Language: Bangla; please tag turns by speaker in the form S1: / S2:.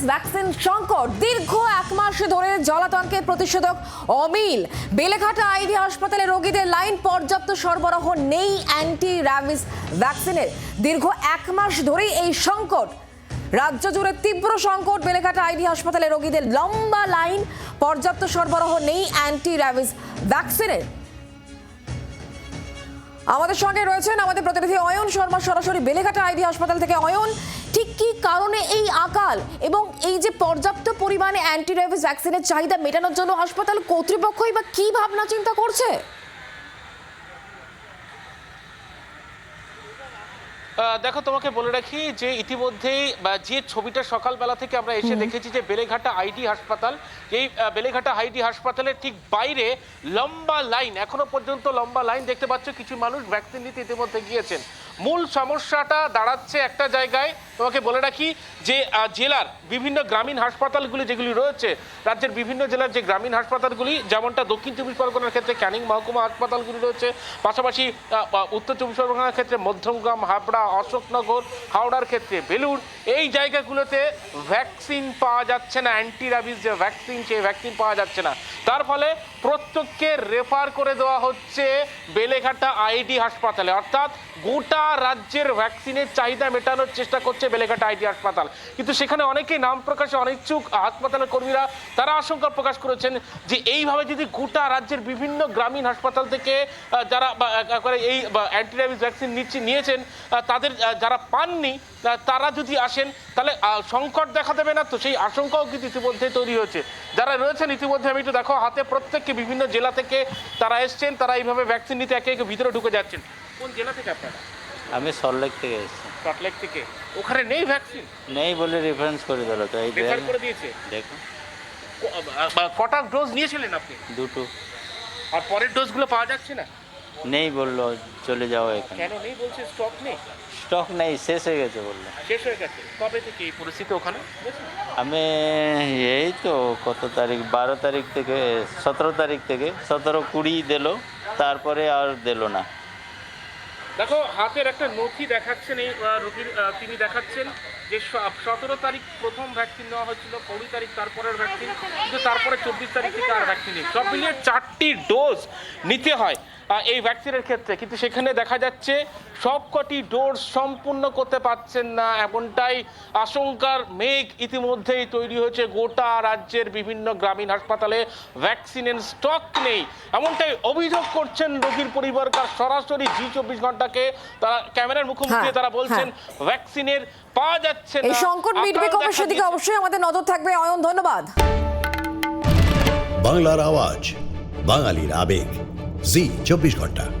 S1: অ্যান্টিরাবিস ভ্যাকসিন সংকট দীর্ঘ এক মাস ধরে জলাতঙ্কের প্রতিষেধক অমিল। বেলেঘাটা আইডি হাসপাতালে রোগীদের লাইন পর্যাপ্ত সরবরাহ নেই অ্যান্টি র্যাবিস ভ্যাকসিনের। দীর্ঘ এক মাস ধরেই এই সংকট। রাজ্য জুড়ে তীব্র সংকট। বেলেঘাটা আইডি হাসপাতালে রোগীদের লম্বা লাইন পর্যাপ্ত সরবরাহ নেই অ্যান্টি র্যাবিস ভ্যাকসিনের। আমাদের সঙ্গে রয়েছেন আমাদের প্রতিনিধি অয়ন শর্মা। সরাসরি বেলেঘাটা আইডি হাসপাতাল থেকে। অয়ন ঠিক কি কারণে এই আকাল এবং এই যে পর্যাপ্ত পরিমাণে অ্যান্টিরাইভিস ভ্যাকসিনের চাহিদা মেটানোর জন্য হাসপাতাল কর্তৃপক্ষই বা কি ভাবনা চিন্তা করছে?
S2: দেখো তোমাকে বলে রাখি যে ইতিমধ্যেই যে ছবিটা সকালবেলা থেকে আমরা এসে দেখেছি যে বেলেঘাটা আইডি হাসপাতাল এই বেলেঘাটা আইডি হাসপাতালের ঠিক বাইরে লম্বা লাইন এখনও পর্যন্ত লম্বা লাইন দেখতে পাচ্ছ কিছু মানুষ ভ্যাকসিন নিতে ইতিমধ্যে গিয়েছেন। মূল সমস্যাটা দাঁড়াচ্ছে একটা জায়গায়। তোমাকে বলে রাখি যে জেলার বিভিন্ন গ্রামীণ হাসপাতালগুলি যেগুলি রয়েছে, রাজ্যের বিভিন্ন জেলার যে গ্রামীণ হাসপাতালগুলি, যেমনটা দক্ষিণ চব্বিশ পরগনার ক্ষেত্রে ক্যানিং মহকুমা হাসপাতালগুলি রয়েছে, পাশাপাশি উত্তর চব্বিশ পরগনার ক্ষেত্রে মধ্যমগ্রাম, হাবড়া, অশোকনগর, হাওড়ার ক্ষেত্রে বেলুর এই জায়গাগুলোতে ভ্যাকসিন পাওয়া যাচ্ছে না অ্যান্টি র্যাবিস যে ভ্যাকসিন, সেই ভ্যাকসিন পাওয়া যাচ্ছে না। তার ফলে প্রত্যেককে রেফার করে দেওয়া হচ্ছে বেলেঘাটা আইডি হাসপাতালে। অর্থাৎ গোটা রাজ্যের ভ্যাকসিনের চাহিদা মেটানোর চেষ্টা করছে বেলেঘাটা আইডি হাসপাতাল। কিন্তু সেখানে অনেকেই নাম প্রকাশে অনিচ্ছুক, হাসপাতালের কর্মীরা তারা আশঙ্কা প্রকাশ করেছেন যে এইভাবে যদি গোটা রাজ্যের বিভিন্ন গ্রামীণ হাসপাতাল থেকে যারা এই অ্যান্টিরাইবিস ভ্যাকসিন নিচ্ছে, নিয়েছেন তাদের যারা পাননি তারা যদি আসেন, তাহলে সংকট দেখা দেবে না। তো সেই আশঙ্কাও কিন্তু ইতিমধ্যে তৈরি হয়েছে। যারা রয়েছেন, ইতিমধ্যে আমি একটু দেখো হাতে প্রত্যেককে বিভিন্ন জেলা থেকে তারা এসছেন তারা এইভাবে ভ্যাকসিন নিতে একে একে ভিতরে ঢুকে যাচ্ছেন। কোন জেলা থেকে আপনারা?
S3: আমি সল্টলেক থেকে এসেছি।
S2: সল্টলেক থেকে। ওখানে নেই ভ্যাকসিন
S3: নেই বলে রেফারেন্স করে দিল তো এই
S2: রেফার করে দিয়েছে?
S3: দেখো।
S2: ক- আহ, আহ, কটা ডোজ নিয়েছিলেন আপনি?
S3: দুটো।
S2: আর পরের ডোজগুলো পাওয়া যাচ্ছে না?
S3: নেই বলল চলে যাও এখানে।
S2: কেন নেই বলছে স্টক নেই?
S3: স্টক নেই শেষ হয়ে গেছে বলল।
S2: শেষ হয়ে গেছে। কবে থেকে এই পরিস্থিতি ওখানে?
S3: আমি এই তো কত তারিখ বারো তারিখ থেকে সতেরো তারিখ থেকে সতেরো কুড়ি দিল তারপরে আর দিল না।
S2: দেখো হাতের একটা নথি দেখাচ্ছেন এই রোগীর তিনি দেখাচ্ছেন যে সতেরো তারিখ প্রথম ভ্যাকসিন নেওয়া হয়েছিল কুড়ি তারিখ তারপরের ভ্যাকসিন কিন্তু তারপরে চব্বিশ তারিখ থেকে আর ভ্যাকসিন নেই। সব মিলিয়ে চারটি ডোজ নিতে হয়। এই ভ্যাকসিনের ক্ষেত্রে। কিন্তু সেখানে দেখা যাচ্ছে সবকটি ডোজ সম্পূর্ণ করতে পারছেন না এমনটাই আশঙ্কার মেঘ ইতিমধ্যেই তৈরি হয়েছে। গোটা রাজ্যের বিভিন্ন গ্রামীণ হাসপাতালে ভ্যাকসিনের স্টক নেই। এমনটাই অভিযোগ করছেন রোগীর পরিবারকার সরাসরি জি চব্বিশ ঘন্টাকে তারা ক্যামেরার মুখোমুখি
S1: হ্যাঁ,
S2: তারা বলছেন ভ্যাকসিনের পাওয়া যাচ্ছে
S1: এই সংকট মিটবে কবে সেদিকে? অবশ্যই আমাদের নজর থাকবে। অয়ন ধন্যবাদ।
S4: বাংলার আওয়াজ বাঙালির আবেগ। জি চব্বিশ ঘণ্টা।